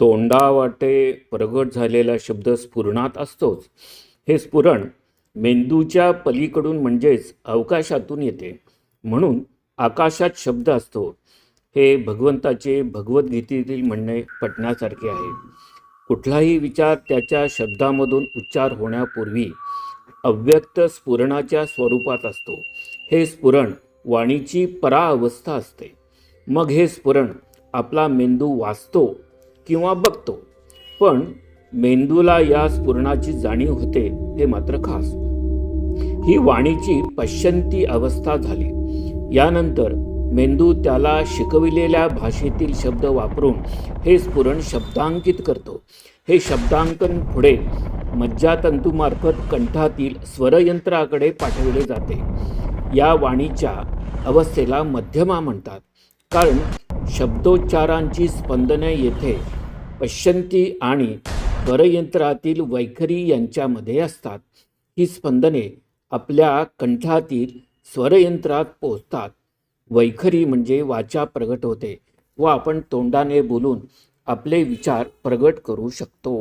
तोंडावाटे प्रगट झालेला शब्द स्फुरणात असतोच. हे स्फुरण मेंदूच्या पलीकडून म्हणजेच अवकाशातून येते. म्हणून आकाशात शब्द असतो. हे भगवंताचे भगवद्गीतेतील म्हणणे पटण्यासारखे आहे. कुठलाही विचार त्याच्या शब्दामधून उच्चार होण्यापूर्वी अव्यक्त स्फुरणाच्या स्वरूपात असतो. हे स्फुरण वाणीची पराअवस्था असते. मग हे स्फुरण आपला मेंदू वाचतो किंवा बघतो. पण मेंदूला या स्फुरणाची जाणीव होते हे मात्र खास. ही वाणीची पश्यंती अवस्था झाली. यानंतर मेंदू त्याला शिकविलेल्या भाषेतील शब्द वापरून हे स्फुरण शब्दांकित करतो. हे शब्दांकन पुढे मज्जातंतूमार्फत कंठातील स्वरयंत्राकडे पाठविले जाते. या वाणीच्या अवस्थेला मध्यमा म्हणतात. कारण शब्दोच्चारांची स्पंदने येथे पश्यंती आणि स्वरयंत्रातील वैखरी यांच्यामध्ये असतात. ही स्पंदने आपल्या कंठातील स्वरयंत्रात पोचतात वैखरी म्हणजे वाचा प्रगट होते व आपण तोंडाने बोलून आपले विचार प्रगट करू शकतो.